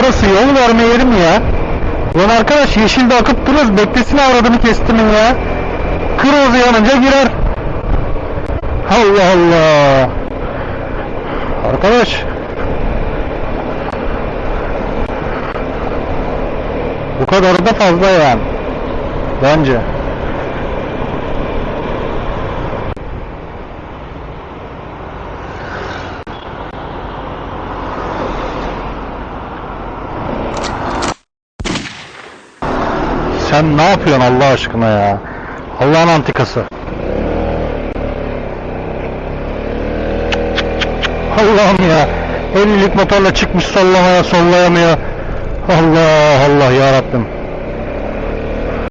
Orası yol verme yeri ya? Ulan arkadaş yeşilde akıp duruyoruz. Beklesine avradını kestimin ya. Kırmızı yanınca girer. Allah Allah. Arkadaş. Bu kadar da fazla yani. Bence. Sen ne yapıyorsun Allah aşkına ya? Allah'ın antikası. Allah'ım ya. 50'lik motorla çıkmış sollamaya sollayamıyor. Allah Allah ya Rabbim.